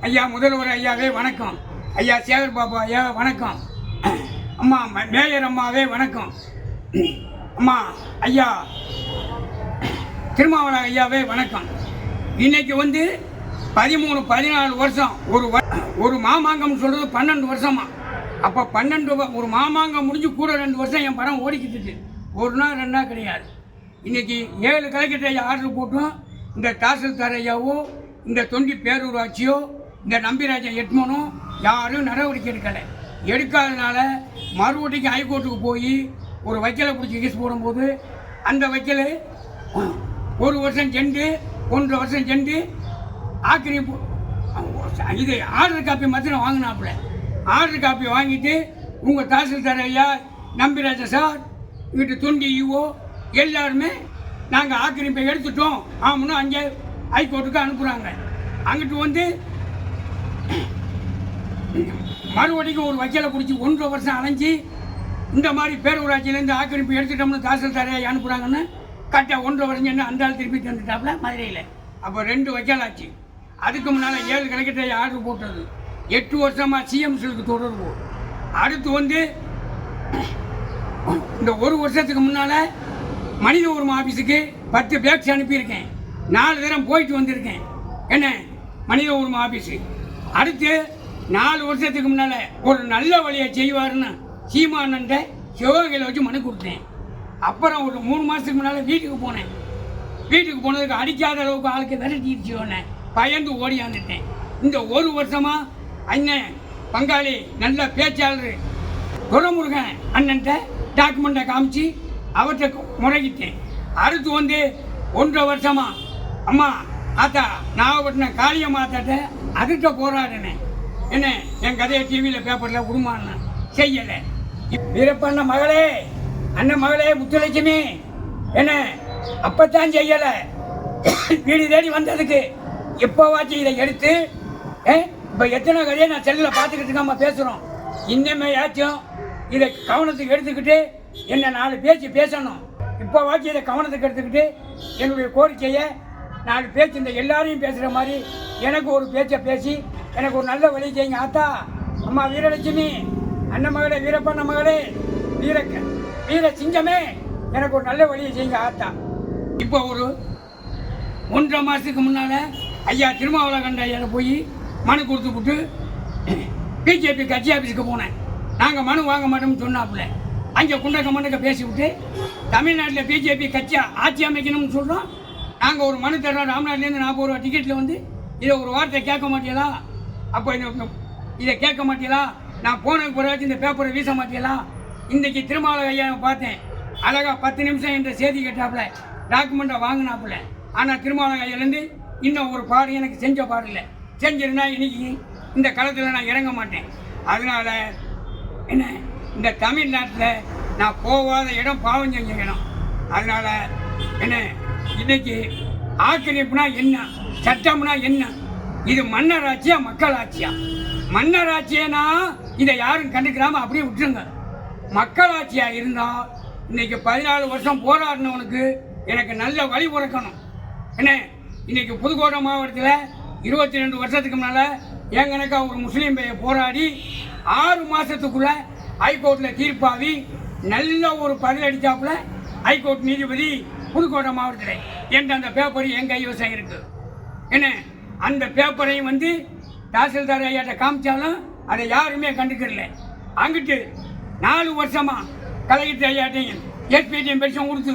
ஐயா முதல்வர் ஐயாவே வணக்கம். ஐயா சேகர் பாபு ஐயா வணக்கம். அம்மா மேயர் அம்மாவே வணக்கம். அம்மா ஐயா திருமாவளவன் ஐயாவே வணக்கம். இன்னைக்கு வந்து பதிமூணு பதினாலு வருஷம் ஒரு வ- ஒரு மாமாங்கம்னு சொல்கிறது பன்னெண்டு வருஷமா. அப்போ பன்னெண்டு ஒரு மாமாங்கம் முடிஞ்சு கூட ரெண்டு வருஷம் என் படம் ஓடிக்கிட்டு ஒரு நாள் ரெண்டு நாள் கிடையாது. இன்னைக்கு ஏழு கலெக்டர் ஐயா ஆர்டர் போட்டும். இந்த தாசில்தார் ஐயாவோ இந்த தொண்டி பேரூராட்சியோ இந்த நம்பிராஜன் எட்மனோ யாரும் நடவடிக்கை எடுக்கலை எடுக்காதனால மறுபடியும் ஹைகோர்ட்டுக்கு போய் ஒரு வைக்கலை பிடிச்சி கேஸ் போடும்போது அந்த வைக்கல் ஒரு வருஷம் சென்று ஒன்றரை வருஷம் சென்று ஆக்கிரமிப்பு இது ஆர்டர் காப்பி மாத்திரம் வாங்கினாப்புல. ஆர்டர் காப்பி வாங்கிட்டு உங்கள் தாசில்தார் ஐயா நம்பிராஜா சார் இங்கிட்டு துண்டி ஈவோ எல்லாருமே நாங்கள் ஆக்கிரமிப்பை எடுத்துட்டோம். ஆமான்னு அங்கே ஹைகோர்ட்டுக்கு அனுப்புகிறாங்க அங்கிட்டு வந்து மறுபடியும் ஒரு வக்கீலை பிடிச்சி ஒன்றரை வருஷம் அலைஞ்சி இந்த மாதிரி பேரூராட்சியிலேருந்து ஆக்கிரமிப்பு எடுத்துட்டோம்னு தாசில்தார் அனுப்புகிறாங்கன்னு கரெக்டாக ஒன்றரை வருஷம் என்ன அந்த ஆள் திருப்பி தந்துட்டாப்புல மதுரையில். அப்போ ரெண்டு வக்கீலாச்சு. அதுக்கு முன்னால் ஏழு கலெக்டர் ஆர்டர் போட்டது. எட்டு வருஷமாக சிஎம்சிலுக்கு தொடர்பு. அடுத்து வந்து இந்த ஒரு வருஷத்துக்கு முன்னால் மனித உரிமை ஆஃபீஸுக்கு பத்து பேக்ஸ் அனுப்பியிருக்கேன். நாலு தரம் போயிட்டு வந்திருக்கேன். என்ன? மனித உரிமை ஆஃபீஸு அடுத்து நாலு வருஷத்துக்கு முன்னால் ஒரு நல்ல வழியை செய்வாருன்னு சீமானந்த சிவகையில் வச்சு மனு கொடுத்தேன். அப்புறம் ஒரு மூணு மாதத்துக்கு முன்னால் வீட்டுக்கு போனேன். வீட்டுக்கு போனதுக்கு அடிக்காத அளவுக்கு ஆளுக்கு விரட்டிடுச்சு உடனே பயந்து ஓடியாந்துட்டேன் இந்த ஒரு வருஷமா அண்ணன் பங்காளி நல்ல பேச்சாளர் குணமுருகன் அண்ணன்ட்ட டாக்குமெண்ட்டை காமிச்சு அவற்றை முறையிட்டேன். அடுத்து வந்து ஒன்றரை வருஷமாக அம்மா ஆத்தா நாகப்பட்டினம் காளியம்மா ஆத்தாட்ட அதுகிட்ட போராடினேன். என்ன என் கதையை டிவியில் பேப்பரில் விடுமான்னு செய்யலை. வீரப்பண்ண மகளே அண்ணன் மகளே முத்துலட்சுமி. என்ன அப்பத்தான் செய்யலை. வீடு தேடி வந்ததுக்கு இப்போவாச்சும் இதை எடுத்து ஏ இப்போ எத்தனை கதையை நான் செல்லில் பார்த்துக்கிட்டு இருக்காம பேசுகிறோம் இன்னமே ஆச்சும் இதை கவனத்துக்கு எடுத்துக்கிட்டு என்ன நாலு பேச்சு பேசணும். இப்போவாச்சும் இதை கவனத்துக்கு எடுத்துக்கிட்டு என்னுடைய கோரிக்கையை நான் பேச்சு இந்த எல்லாரையும் பேசுகிற மாதிரி எனக்கு ஒரு பேச்சை பேசி எனக்கு ஒரு நல்ல வழி செய்யுங்க. ஆத்தா அம்மா வீரலட்சுமி அண்ணன் மகளே வீரப்பண்ண மகளே வீர வீர சிங்கமே எனக்கு ஒரு நல்ல வழியை செய்யுங்க ஆத்தா. இப்போ ஒரு ஒன்றரை மாதத்துக்கு முன்னால் ஐயா திருமாவளவன் ஐயா போய் மனு கொடுத்து விட்டு பிஜேபி கட்சி ஆஃபீஸுக்கு போனேன். நாங்கள் மனு வாங்க மாட்டோம்னு சொன்னாப்புல. அங்கே குண்டக்க மண்டக்க பேசிவிட்டு தமிழ்நாட்டில் பிஜேபி கட்சி ஆட்சி அமைக்கணும்னு சொல்கிறோம் நாங்கள் ஒரு மனு தர்றோம் ராம்நாட்லேருந்து நாற்பது ரூபா டிக்கெட்டில் வந்து இதை ஒரு வார்த்தை கேட்க மாட்டீங்களா? அப்போ இந்த இதை கேட்க மாட்டீங்களா? நான் போனதுக்கு பிறகு இந்த பேப்பரை வீச மாட்டீங்களா? இன்றைக்கி திருமாவளவ ஐயா பார்த்தேன். அழகா பத்து நிமிஷம் என்ற செய்தி கேட்டாப்புல டாக்குமெண்ட்டை வாங்கினாப்புல. ஆனால் திருமாவளவ ஐயாலேருந்து இன்னும் ஒரு பாடு எனக்கு செஞ்ச பாடு இல்லை. செஞ்சிருந்தா இன்னைக்கு இந்த களத்தில் நான் இறங்க மாட்டேன். அதனால் என்ன இந்த தமிழ்நாட்டில் நான் போகாத இடம் பாவம் செஞ்ச இடம். அதனால் என்ன இன்னைக்கு ஆக்கிரமிப்புனா என்ன? சட்டம்னா என்ன? இது மன்னராட்சியா மக்களாட்சியா? மன்னராட்சியனா? இதை யாரும் கண்டுக்கிறாம அப்படியே விட்டுருங்க. மக்களாட்சியா இருந்தா இன்னைக்கு பதினாலு வருஷம் போராடினவனுக்கு எனக்கு நல்ல வழி உறக்கணும். என்ன? இன்னைக்கு புதுக்கோட்டை மாவட்டத்தில் இருபத்தி ரெண்டு வருஷத்துக்கு முன்னால ஏங்கனக்கா ஒரு முஸ்லீம் பைய போராடி ஆறு மாசத்துக்குள்ள ஹைகோர்ட்டில் தீர்ப்பாவி நல்ல ஒரு பதிலடிச்சாப்புல ஹைகோர்ட் நீதிபதி புதுக்கோட்டை மாவட்டத்தில். என்ற அந்த பேப்பர் என் கைவசம் இருக்கு. என்ன? அந்த பேப்பரையும் வந்து தாசில்தார் ஐயாட்ட காமிச்சாலும் அதை யாருமே கண்டுக்கல அங்கிட்டு நாலு வருஷமா கலெக்டர் ஐயாட்டையும் எஸ்பிடியும் பெருசும் கொடுத்து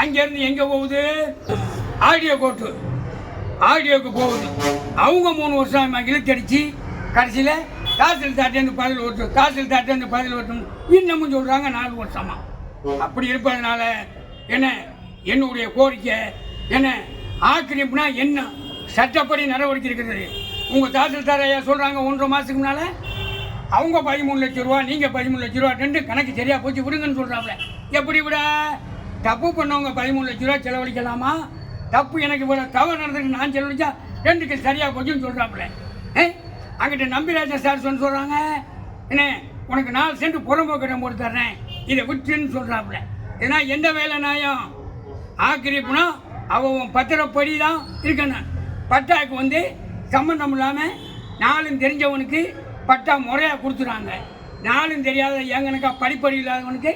அங்கேருந்து எங்கே போகுது? ஆடியோ கோர்ட்டு ஆடியோக்கு போகுது. அவங்க மூணு வருஷம் இழுத்தடிச்சு கடைசியில் தாசில்தார்ட்டேருந்து பதில் ஓட்டு தாசில்தார்ட்டேருந்து பதில் ஓட்டும் இன்னமும் சொல்கிறாங்க நாலு வருஷமா. அப்படி இருப்பதனால என்ன? என்னுடைய கோரிக்கை என்ன? ஆக்கிரமிப்புனா என்ன? சட்டப்படி நடவடிக்கை இருக்கிறது உங்கள் தாசில்தார் ஐயா சொல்கிறாங்க ஒன்றரை மாதத்துக்கு முன்னால்? அவங்க பதிமூணு லட்ச ரூபா நீங்கள் பதிமூணு லட்ச ரூபா ரெண்டு கணக்கு சரியாக போச்சு விடுங்கன்னு சொல்கிறாப்புல எப்படி விட? தப்பு பண்ணவங்க பதிமூணு லட்ச ரூபா செலவழிக்கலாமா? தப்பு எனக்கு இவ்வளோ தவறு நடந்ததுக்கு நான் செலவழிச்சா ரெண்டுக்கு சரியாக போச்சுன்னு சொல்கிறாப்புல ஏ? அங்கிட்ட நம்பிராஜா சார் சொன்ன சொல்கிறாங்க என்ன? உனக்கு நாலு சென்ட் புறம்போக்கிடம் போட்டு தர்றேன் இதை விட்டுன்னு சொல்கிறாப்புல ஏன்னா எந்த வேலை நாயம்? ஆக்கிரமிப்புனா அவன் பத்திரப்படி தான் இருக்கணும். பட்டாக்கு வந்து சம்மந்தம் இல்லாமல் நாலும் தெரிஞ்சவனுக்கு பட்டா முறையாக கொடுத்துறாங்க. நாலும் தெரியாத எங்கனுக்கா படிப்படி இல்லாதவனுக்கு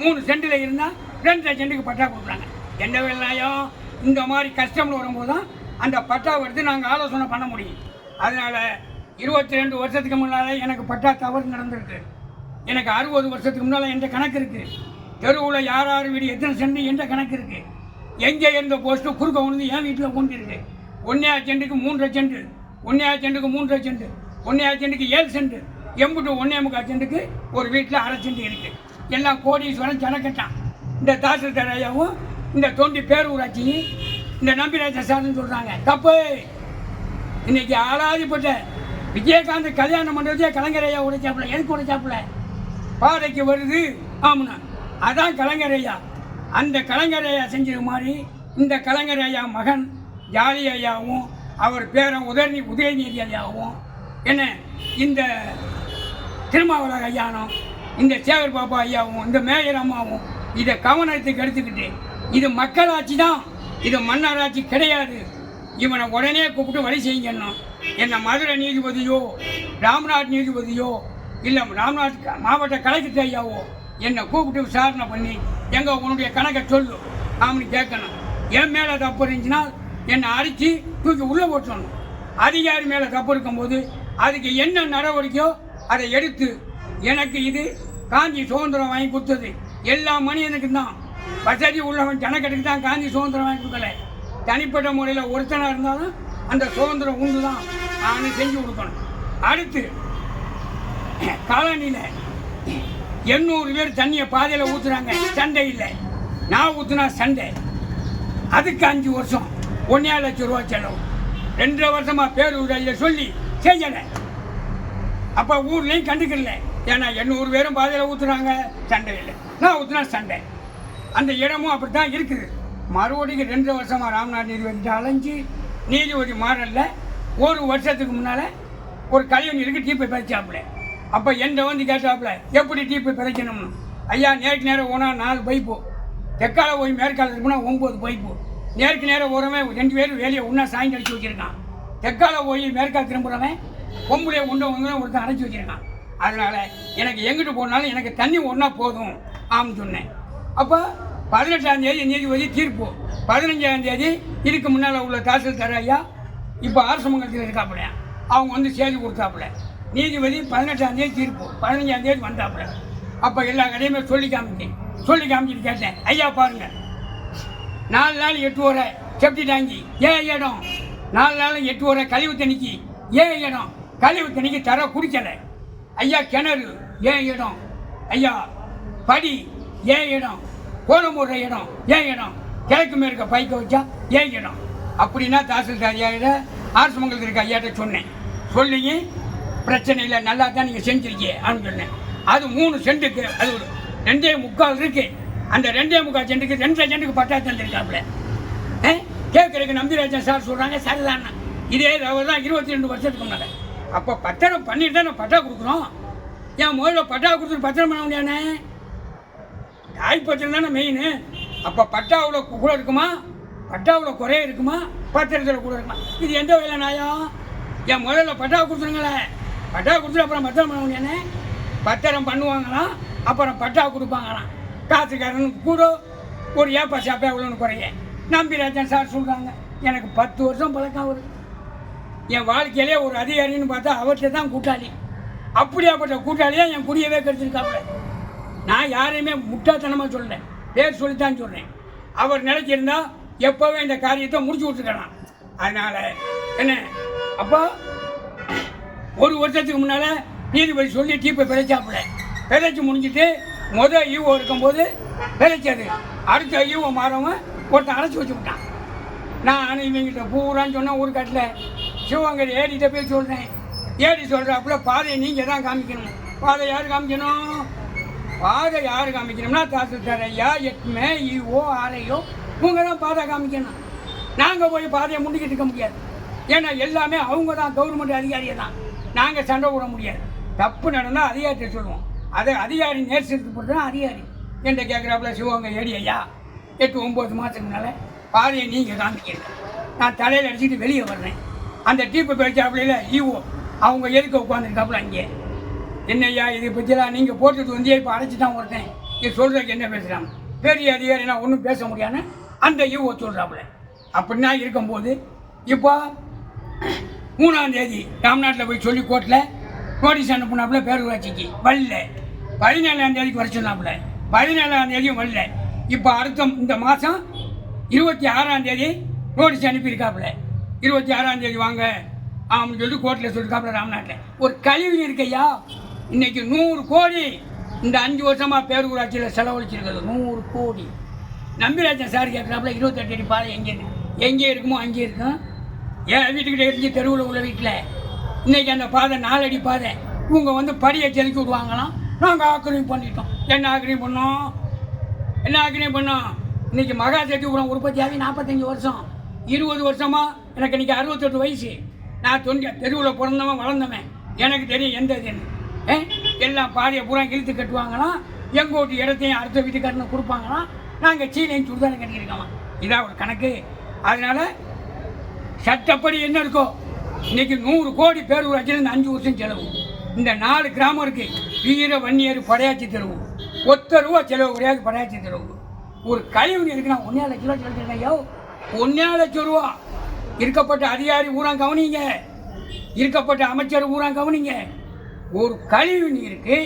மூணு சென்டில் இருந்தால் ரெண்டரை சென்ட்டுக்கு பட்டா கொடுக்குறாங்க. என்ன வேலையும் இந்த மாதிரி கஷ்டம்னு வரும்போது தான் அந்த பட்டாவை எடுத்து நாங்கள் ஆலோசனை பண்ண முடியும். அதனால் இருபத்தி ரெண்டு வருஷத்துக்கு முன்னால் எனக்கு பட்டா தவறு நடந்திருக்கு. எனக்கு அறுபது வருஷத்துக்கு முன்னால் என்ற கணக்கு இருக்குது தெருவில் யார் யார் வீடு எத்தனை சென்ட் என்ற கணக்கு இருக்குது எங்கே எந்த போஸ்ட்டு குறுக்க விழுந்து என் வீட்டில் கொண்டிருக்கு ஒன்றே சென்ட்டுக்கு மூன்றரை சென்ட் ஒன்றே சென்ட்டுக்கு மூன்றரை சென்ட் ஒன்றே சென்ட்டுக்கு ஏழு செண்டு எம்புட்டு ஒன்றே முக்கால் சென்ட்டுக்கு ஒரு வீட்டில் அரை சென்ட் இருக்குது எல்லாம் கோடீஸ்வரன் ஜனக்கட்டான் இந்த தாசில்தார் ஐயாவும் இந்த தொண்டி பேரூராட்சியும் இந்த நம்பிராஜ சார்னு சொல்கிறாங்க தப்பு. இன்னைக்கு ஆளாதிப்பட்ட விஜயகாந்த் கல்யாணம் பண்ணுறதே கலைஞர் ஐயா உடைச்சாப்புல எதுக்கு உடைச்சாப்புல? பாதைக்கு வருது. ஆமாண்ணா. அதான் கலைஞர் ஐயா. அந்த கலைஞர் ஐயா செஞ்சது மாதிரி இந்த கலைஞர் ஐயா மகன் ஜாலி ஐயாவும் அவர் பேரன் உதயநீ உதயநிதி ஐயாவும் என்ன இந்த திருமாவளர் ஐயானும் இந்த சேகர் பாபா ஐயாவும் இந்த மேயர் அம்மாவும் இதை கவனத்துக்கு எடுத்துக்கிட்டு இது மக்களாட்சி தான் இது மன்னராட்சி கிடையாது. இவனை உடனே கூப்பிட்டு வழி செய்யணும் என்ன மதுரை நீதிபதியோ ராம்நாத் நீதிபதியோ இல்லை ராம்நாத் மாவட்ட கலெக்டர் ஐயாவோ என்னை கூப்பிட்டு விசாரணை பண்ணி எங்க உன்னுடைய கணக்கை சொல்லு அப்படின்னு கேட்கணும். என் மேலே தப்பு இருந்துச்சுன்னா என்னை அடித்து தூக்கி உள்ளே போட்டணும் அதிகாரி மேலே தப்பு இருக்கும்போது அதுக்கு என்ன நடவடிக்கையோ அதை எடுத்து எனக்கு இது காஞ்சி சுதந்திரம் வாங்கி கொடுத்தது. எல்லா மனிதனுக்கும் தான். வசதி உள்ளவன் ஜனக்கட்டுக்கு தான் காஞ்சி சுதந்திரம் வாங்கி கொடுக்கல. தனிப்பட்ட முறையில் ஒருத்தனாக இருந்தாலும் அந்த சுதந்திரம் உண்டு தான் நான் செஞ்சு கொடுக்கணும். அடுத்து காலனியில் எண்ணூறு பேர் தண்ணியை பாதையில் ஊற்றுறாங்க சண்டை இல்லை. நான் ஊற்றுனா சண்டை. அதுக்கு அஞ்சு வருஷம். ஒன்றே லட்சம் ரூபா செலவு. ரெண்டரை வருஷமாக பேரூரில் சொல்லி செஞ்சலை அப்போ ஊர்லேயும் கண்டுக்கல. ஏன்னா எண்ணூறு பேரும் பாதையில் ஊற்றுறாங்க சண்டை இல்லை. நான் ஊற்றுனா சண்டை. அந்த இடமும் அப்படி தான் இருக்குது. மறுபடியும் ரெண்டு வருஷமாக ராம்நாத் நீதிபதி அலைஞ்சு நீதிபதி மாறல. ஒரு வருஷத்துக்கு முன்னால் ஒரு கல்யாணம் இருக்கு டீப்பை பிரிச்சாப்புல அப்போ என்கிட்ட வந்து கேட்டாப்புல? எப்படி டீப்பு பிரிக்கணும்னு ஐயா நேருக்கு நேரம் ஓனா நாலு பைப்பு. தெற்கால போய் மேற்கால இருக்குன்னா ஒம்பது பைப்பு. நேருக்கு நேரம் ஓரமே ரெண்டு பேரும் வேலையை ஒன்றா சாய்ந்து அடிச்சு வச்சிருக்கான். தெற்கால போய் மேற்கால திரும்புறவன் பொம்பளைய உண்டை ஒன்று ஒருத்தன் அடைச்சி வச்சிருக்கான். அதனால் எனக்கு எங்கிட்டு போனாலும் எனக்கு தண்ணி ஒன்றா போதும் ஆம்னு சொன்னேன். அப்போ பதினெட்டாம் தேதி நீதிபதி தீர்ப்பு. பதினஞ்சாம் தேதி இதுக்கு முன்னால் உள்ள தாசில்தார் ஐயா இப்போ அரசமங்கலத்தில் இருக்காப்புல. அவங்க வந்து செய்தி கொடுத்தாப்புல. நீதிபதி பதினெட்டாம் தேதி தீர்ப்பு. பதினஞ்சாம் தேதி வந்தாப்புல. அப்போ எல்லா கடையுமே சொல்லி காமிச்சேன். சொல்லி காமிச்சிட்டு கேட்டேன். ஐயா பாருங்க. நாலு நாள் எட்டு வரை செப்டி டாங்கி ஏன் இடம். நாலு நாள் எட்டு வரை கழிவு தண்ணிக்கு ஏன் இடம். கழிவு தண்ணிக்கு தர குடிக்கலை. ஐயா கிணறு ஏன் இடம். ஐயா படி ஏன் இடம். கோலம் இடம் ஏன் இடம். கிழக்கு மேற்க பைக்க வச்சா ஏன் இடம். அப்படின்னா தாசில்தார் ஐயா அரசு மங்கலத்தில் இருக்க ஐயாட்ட சொன்னேன். சொல்லிங்க பிரச்சனை இல்லை நல்லா தான் நீங்கள் செஞ்சிருக்கீங்க அப்படின்னு சொன்னேன். அது மூணு சென்ட்டுக்கு அது ஒரு ரெண்டே முக்கால் இருக்கு. அந்த ரெண்டே முக்கால் சென்ட்டுக்கு ரெண்டரை சென்ட்டுக்கு பட்டா தந்திருக்காப்புல. கேட்கறதுக்கு நம்பிராஜன் சார் சொல்கிறாங்க சரிதான் இதே அவர் தான் இருபத்தி ரெண்டு வருஷத்துக்கு முன்னாடி அப்போ பத்திரம் பண்ணிட்டு தான் பட்டா கொடுக்குறோம் ஏன் முதல்ல பட்டா கொடுத்துட்டு பத்திரம் பண்ண முடியானே தாய்ப்பத்திரம் தானே மெயின் அப்போ பட்டாவில் கூட இருக்குமா? பட்டாவில் குறைய இருக்குமா? பத்திரத்தில் கூட இருக்குமா? இது எந்த வகையில் நியாயம்? என் முதல்ல பட்டா கொடுத்துருங்களேன். பட்டா கொடுத்துட்டு அப்புறம் பத்திரம் பண்ண முடியானே பத்திரம் பண்ணுவாங்களாம் அப்புறம் பட்டா கொடுப்பாங்களாம். காசுக்காரன் கூட ஒரு ஏப்பா சாப்பா இவ்வளோன்னு குறைய. நம்பிராஜன் சார் சொல்கிறாங்க எனக்கு பத்து வருஷம் பழக்கம் வருது என் வாழ்க்கையிலே ஒரு அதிகாரின்னு பார்த்தா அவர்கிட்ட தான் கூட்டாளி. அப்படியாப்பட்ட கூட்டாளியாக என் குடியவே கெடுத்துருக்காப்புல. நான் யாரையுமே முட்டாத்தனமாக சொல்லலை பேர் சொல்லித்தான் சொல்கிறேன் அவர் நினைச்சிருந்தா எப்போவே இந்த காரியத்தை முடிச்சு விட்டுருக்கலாம் அதனால் என்ன அப்போ ஒரு வருஷத்துக்கு முன்னால் நீதிபதி சொல்லி டீப்பை பிழைச்சாப்புல பிழைச்சி முடிஞ்சிட்டு மொதல் ஈவோ இருக்கும்போது பிழைச்சது அடுத்த ஈவோ மாறவன் ஒருத்தன் அழைச்சி வச்சு விட்டான். நான் இவங்கிட்ட பூரான்னு சொன்னேன் ஒரு கட்டில். சிவகங்கை ஏடிட்ட போய் சொல்கிறேன் ஏடி சொல்கிறாப்புல பாதையை நீங்கள் தான் காமிக்கணும். பாதை யார் காமிக்கணும்? பாதை யார் காமிக்கணும்னா தாசில்தார் ஐயா எட்டுமே ஈஓ ஆரையோ இவங்க தான் பாதை காமிக்கணும். நாங்கள் போய் பாதையை முண்டிக்கிட்டு இருக்க முடியாது. ஏன்னா எல்லாமே அவங்க தான் கவர்மெண்ட் அதிகாரியை தான். நாங்கள் சண்டை போட முடியாது. தப்பு நடந்தால் அதிகாரத்தை சொல்லுவோம். அதை அதிகாரி நேர்சத்துக்கு போட்டு தான் அதிகாரி. என்கிட்ட கேட்குறாப்புல சிவகங்கை ஏடி ஐயா எட்டு ஒம்பது மாதத்துக்கு முன்னால் பாதையை நீங்கள் காமிக்கிறீங்க நான் தலையில் அடிச்சுட்டு வெளியே வர்றேன். அந்த டீப்பு பேச்சாப்புல ஈவோ அவங்க எதுக்க உட்காந்துருக்காப்புல அங்கே? என்னய்யா இதை பற்றிலாம் நீங்கள் போட்டுட்டு வந்தியே இப்போ அடைச்சிட்டான் ஒருத்தன் இது சொல்கிறதுக்கு என்ன பேசுகிறாங்க பெரிய அதிகாரி நான் ஒன்றும் பேச முடியாதுன்னு அந்த ஈவோ சொல்கிறாப்புல அப்படின்னா இருக்கும்போது இப்போ மூணாம் தேதி ராம்நாட்டில் போய் சொல்லி கோர்ட்டில் நோட்டீஸ் அனுப்புனாப்புல பேரூராட்சிக்கு. வரல. பதினேழாம் தேதிக்கு வர சொன்னாப்புல. பதினேழாம் தேதியும் வரல. இப்போ அடுத்த இந்த மாதம் இருபத்தி ஆறாம் தேதி நோட்டீஸ் அனுப்பியிருக்காப்புல. இருபத்தி ஆறாம் தேதி வாங்க. ஆமாம் சொல்லி கோர்ட்டில் சொல்லியிருக்காப்புல ராம்நாட்டில் ஒரு கழிவு இருக்கையா இன்னைக்கு நூறு கோடி இந்த அஞ்சு வருஷமாக பேரூராட்சியில் செலவழிச்சிருக்கிறது. நூறு கோடி. நம்பிராஜன் சார் கேட்குறாப்புல இருபத்தெட்டு அடி பாதை எங்கே எங்கே இருக்குமோ அங்கே இருக்கும். என் வீட்டுக்கிட்ட இருந்து தெருவில் உள்ள வீட்டில். இன்னைக்கு அந்த பாதை நாலடி பாதை. இவங்க வந்து படியை செதுக்கி விடுவாங்களாம். நாங்கள் ஆக்கிரமிப்பு பண்ணிட்டோம். என்ன ஆக்கிரமிப்பு பண்ணோம்? என்ன ஆக்கிரமிப்பு பண்ணோம்? இன்னைக்கு மகா சக்திபுரம் உற்பத்தியாகி நாற்பத்தஞ்சு வருஷம். இருபது வருஷமா எனக்கு இன்றைக்கி அறுபத்தெட்டு வயசு. நான் தொண்டி தெருவில் பிறந்தவன் வளர்ந்தவன். எனக்கு தெரியும் எந்த இதுன்னு. எல்லாம் பாதையை பூரா இழுத்து கட்டுவாங்களாம். எங்கள் வீட்டு இடத்தையும் அடுத்த வீட்டுக்காரனை கொடுப்பாங்களாம். நாங்கள் சீனையும் சுடுதானை கட்டியிருக்கோம் இதான் ஒரு கணக்கு. அதனால் சட்டப்படி என்ன இருக்கோ? இன்னைக்கு நூறு கோடி பேர் இந்த அஞ்சு வருஷம் செலவு. இந்த நாலு கிராமம் இருக்கு. வீர வன்னியர் படையாச்சி தெருவு. ஒத்த ரூபா செலவு கிடையாது படையாச்சி தெருவு. ஒரு கழிவு இருக்குன்னா நான் ஒன்னே லட்ச ரூபா செலவு ஐயோ. ஒன்றே லட்சம் ரூபா. இருக்கப்பட்ட அதிகாரி ஊரா கவனிங்க. இருக்கப்பட்ட அமைச்சர் ஊரா கவனிங்க. ஒரு கழிவு நீருக்கு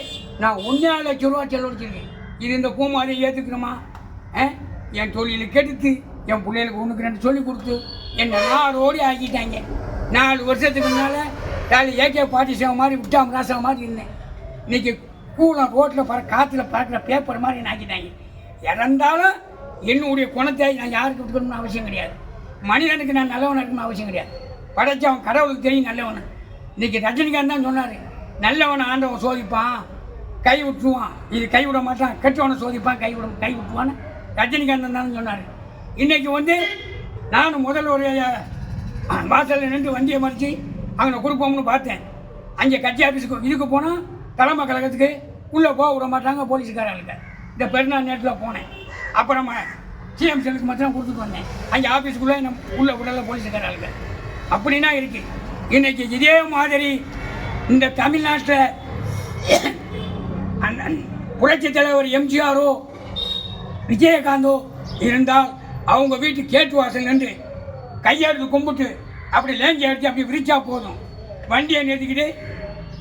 நான் ஒன்றே லட்சம் ரூபா செலவழிச்சிருக்கேன் இது இந்த பூமாதை ஏற்றுக்கணுமா என் தொழிலை கெடுத்து என் பிள்ளைகளுக்கு ஒன்றுக்கு ரெண்டு சொல்லி கொடுத்து என்ன நாளோடி ஆக்கிட்டாங்க. நாலு வருஷத்துக்கு முன்னால் வேலை ஏகே பாட்டி சேவை மாதிரி விட்டாம் ராசா மாதிரி இருந்தேன் இன்னைக்கு கூலம் ரோட்டில் பற காற்றுல பறக்கிற பேப்பர் மாதிரி என்ன ஆக்கிட்டாங்க. இறந்தாலும் என்னுடைய குணத்தை நான் யாருக்கு விட்டுக்கணும்னு அவசியம் கிடையாது. மனிதனுக்கு நான் நல்லவன் இருக்கணும்னு அவசியம் கிடையாது. படைச்சவன் கடவுளுக்கு தெரியும் நல்லவன். இன்றைக்கி ரஜினிகாந்த் தான் சொன்னார் நல்லவனை ஆண்டவன் சோதிப்பான் கை விட்டுருவான். இது கை விட மாட்டான் கெட்டவனை சோதிப்பான் கை விட கை விட்டுவான்னு ரஜினிகாந்தன் தான் சொன்னார். இன்னைக்கு வந்து நானும் முதல் ஒரு வாசலில் நின்று வண்டியை மறித்து அங்கே கொடுப்போம்னு பார்த்தேன். அங்கே கட்சி ஆஃபீஸுக்கு இதுக்கு போனால் தலைமை கழகத்துக்கு உள்ளே போக விட மாட்டாங்க போலீஸுக்காரங்களுக்கு இந்த பெருநாள் நேரத்தில் போனேன். அப்புறமா சிஎம் செலுக்கு மட்டும் கொடுத்துட்டு வந்தேன். அங்கே ஆஃபீஸுக்குள்ளே நம்ம உள்ளே விடல போலீஸுக்காரங்களுக்கு அப்படின்னா இருக்கு. இன்னைக்கு இதே மாதிரி இந்த தமிழ்நாட்டில் அண்ணன் புரட்சித் தலைவர் எம்ஜிஆரோ விஜயகாந்தோ இருந்தால் அவங்க வீட்டு கேட்டு வாசல் நின்று கையெடுத்து கும்பிட்டு அப்படி லேஞ்சி அடித்து அப்படி விரிச்சா போதும். வண்டியை நிறுத்திக்கிட்டு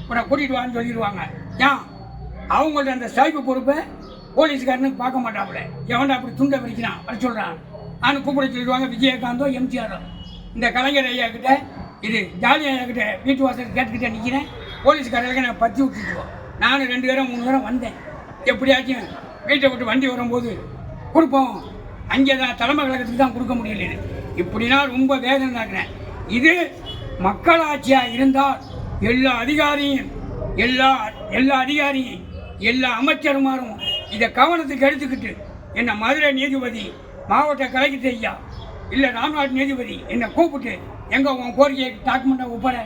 உன்னை கூட்டிகிட்டு வான்னு சொல்லிடுவாங்க. ஏன்? அவங்கள்ட்ட அந்த சைப்பு பொறுப்பை போலீஸ்காரனுக்கு பார்க்க மாட்டாப்புல. எவன்டா அப்படி துண்டை விரிக்கிறான்? வர சொல்கிறான் நான் கூப்பிட சொல்லிடுவாங்க விஜயகாந்தோ எம்ஜிஆரோ. இந்த கலைஞர் ஐயா கிட்ட இது ஜாலி ஐயா கிட்ட வீட்டு வாசல் கேட்டுக்கிட்டே நிற்கிறேன் போலீஸ்காரர்களுக்கு நான் பற்றி விட்டுருவோம் நானும் ரெண்டு பேரும் மூணு பேரும் வந்தேன். எப்படியாச்சும் வீட்டை விட்டு வண்டி வரும்போது கொடுப்போம். அங்கே தான் தலைமை கழகத்துக்கு தான் கொடுக்க முடியல இப்படின்னா ரொம்ப வேதனை தாக்குறேன் இது மக்களாட்சியாக இருந்தால் எல்லா அதிகாரியும் எல்லா எல்லா அதிகாரியும் எல்லா அமைச்சருமாரும் இதை கவனத்துக்கு எடுத்துக்கிட்டு என்னை மதுரை நீதிபதி மாவட்ட கலெக்டர் ஐயா இல்லை ராம்நாத் நீதிபதி என்னை கூப்பிட்டு எங்கே உன் கோரிக்கையை டாக்குமெண்ட்டை ஒப்பட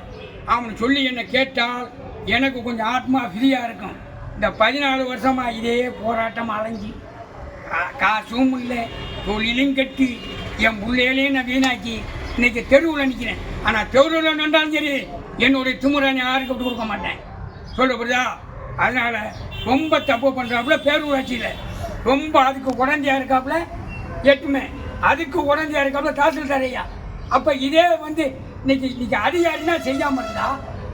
அவனை சொல்லி என்னை கேட்டால் எனக்கு கொஞ்சம் ஆத்மா ஃப்ரீயாக இருக்கும். இந்த பதினாலு வருஷமாக இதே போராட்டம் அலைஞ்சி கா- காசும் இல்லை தொழிலும் கட்டி என் பிள்ளைகளையும் நான் வீணாக்கி இன்னைக்கு தெருவில் நிற்கிறேன் ஆனால் தெருவில் நின்றாலும் சரி என்னுடைய திமுறை நான் யாருக்கு விட்டு கொடுக்க மாட்டேன். சொல்ல புரியுதா அதனால் ரொம்ப தப்பு பண்ணுறாப்புல பேரூராட்சியில். ரொம்ப அதுக்கு உடந்தையாக இருக்காப்புல எட்டுமே. அதுக்கு உடந்தையாக இருக்காப்புல தாசில்தார் ஐயா. அப்போ இதே வந்து இன்னைக்கு இன்னைக்கு அதிகாரினா செய்யாமல் இருந்தா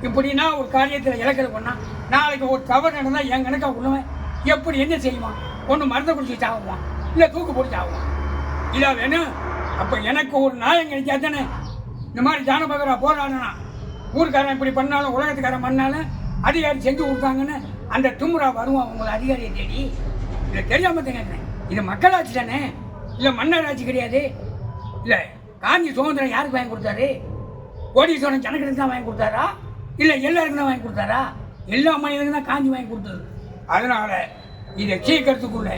இப்படின்னா ஒரு காரியத்தில் இலக்கிறது பண்ணால் நாளைக்கு ஒரு தவறு நடந்தால் என் கணக்காக உள்ளவன் எப்படி என்ன செய்வான்? ஒன்று மருந்து குடிச்சு சாகுவான். இல்லை தூக்கு போட்டு சாகுவான். இதா வேணும் அப்போ எனக்கு ஒரு நியாயம் கிடைச்சா தானே? இந்த மாதிரி ஜானபகரா போராடனா ஊருக்காரன் இப்படி பண்ணாலும் உலகத்துக்காரன் பண்ணாலும் அதிகாரி செஞ்சு கொடுத்தாங்கன்னு அந்த தும்ரா வருவான் உங்களை அதிகாரியை தேடி. இதை தெரியாமல் கேட்குறேன் இது மக்களாட்சி தானே? இல்லை மன்னராட்சி கிடையாது? இல்லை காஞ்சி சுதந்திரம் யாருக்கு வாங்கி கொடுத்தாரு? கோடீஸ்வரன் ஜனங்களுக்கு தான் வாங்கி கொடுத்தாரா? இல்லை எல்லாருக்கும் தான் வாங்கி கொடுத்தாரா? எல்லா மனிதனுக்கும் தான் காஞ்சி வாங்கி கொடுத்தது. அதனால இதை சீக்கிரத்துக்குள்ள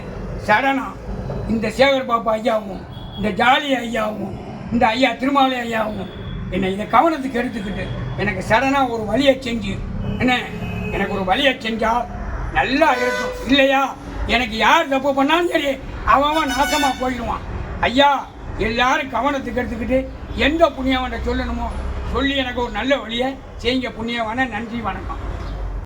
சடனம் இந்த சேகர் பாப்பா ஐயாவும் இந்த ஜாலி ஐயாவும் இந்த ஐயா திருமாவளி ஐயாவும் என்னை இதை கவனத்துக்கு எடுத்துக்கிட்டு எனக்கு சடனாக ஒரு வழியை செஞ்சு என்ன? எனக்கு ஒரு வழியை செஞ்சால் நல்லா இருக்கும். இல்லையா? எனக்கு யார் தப்பு பண்ணாலும் சரி அவன் அவன் நாசமாக போயிடுவான். ஐயா எல்லாரும் கவனத்துக்கு எடுத்துக்கிட்டு எந்த புண்ணியவன்ட்ட சொல்லணுமோ சொல்லி எனக்கு ஒரு நல்ல வழியை செய்யுங்க. புண்ணியவான நன்றி வணக்கம்.